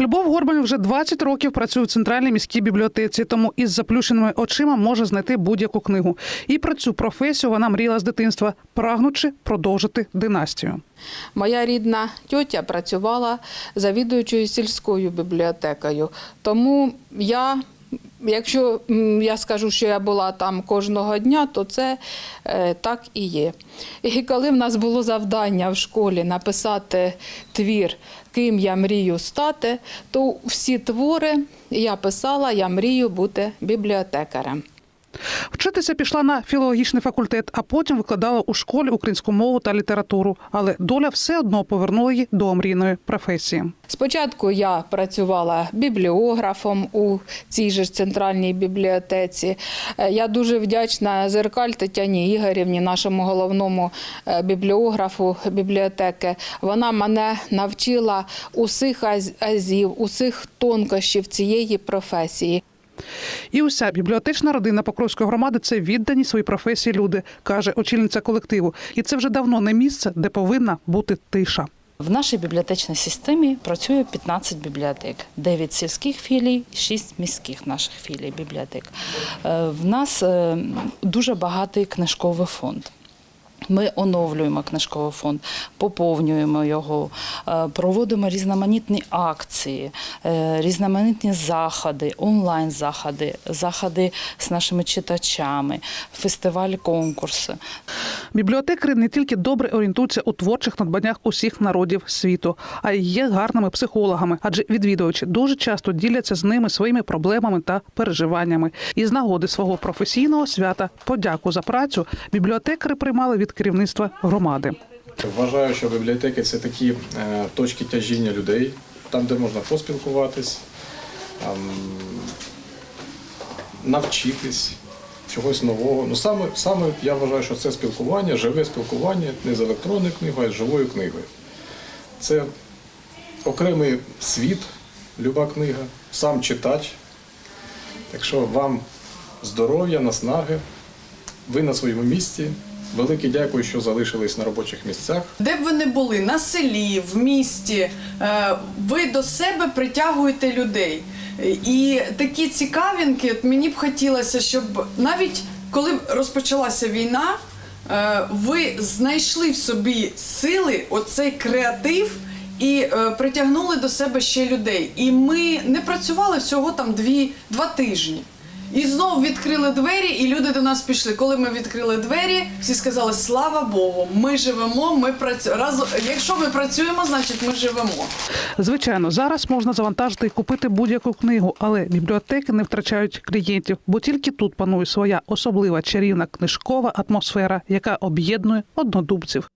Любов Горбань вже 20 років працює в центральній міській бібліотеці, тому із заплющеними очима може знайти будь-яку книгу. І про цю професію вона мріяла з дитинства, прагнучи продовжити династію. Моя рідна тьотя працювала завідуючою сільською бібліотекою. Тому я, якщо я скажу, що я була там кожного дня, то це е, так і є. І коли в нас було завдання в школі написати твір, ким я мрію стати, то всі твори я писала, я мрію бути бібліотекарем. Вчитися пішла на філологічний факультет, а потім викладала у школі українську мову та літературу. Але доля все одно повернула її до омрійної професії. Спочатку я працювала бібліографом у цій же центральній бібліотеці. Е, Я дуже вдячна Зеркаль Тетяні Ігорівні, нашому головному е, бібліографу бібліотеки. Вона мене навчила усіх аз- азів, усіх тонкощів цієї професії. І уся бібліотечна родина Покровської громади це віддані своїй професії люди, каже очільниця колективу. І це вже давно не місце, де повинна бути тиша. В нашій бібліотечній системі працює 15 бібліотек, 9 сільських філій, 6 міських наших філій бібліотек. Е, В нас е, дуже багатий книжковий фонд. Ми оновлюємо книжковий фонд, поповнюємо його, е, проводимо різноманітні акції, е, різноманітні заходи, онлайн-заходи, заходи з нашими читачами, фестивалі, конкурси. Бібліотекарі не тільки добре орієнтуються у творчих надбаннях усіх народів світу, а й є гарними психологами, адже відвідувачі дуже часто діляться з ними своїми проблемами та переживаннями. І з нагоди свого професійного свята подяку за працю бібліотекари приймали від керівництва громади. Вважаю, що бібліотеки це такі е, точки тяжіння людей, там, де можна поспілкуватись, ем, навчитись чогось нового. Ну саме, саме я вважаю, що це спілкування, живе спілкування не з електронною книгою, а з живою книгою. Це окремий світ, люба книга, сам читач. Так що вам здоров'я, наснаги, ви на своєму місці. Велике дякую, що залишились на робочих місцях. Де б ви не були, на селі, в місті, е, ви до себе притягуєте людей. І такі цікавинки, от мені б хотілося, щоб навіть коли розпочалася війна, е, ви знайшли в собі сили, оцей креатив. І е, притягнули до себе ще людей. І ми не працювали всього там дві, два тижні. І знову відкрили двері, і люди до нас пішли. Коли ми відкрили двері, всі сказали: Слава Богу, ми живемо, ми працюємо. Якщо ми працюємо, значить ми живемо. Звичайно, зараз можна завантажити і купити будь-яку книгу, але бібліотеки не втрачають клієнтів, бо тільки тут панує своя особлива чарівна книжкова атмосфера, яка об'єднує однодумців.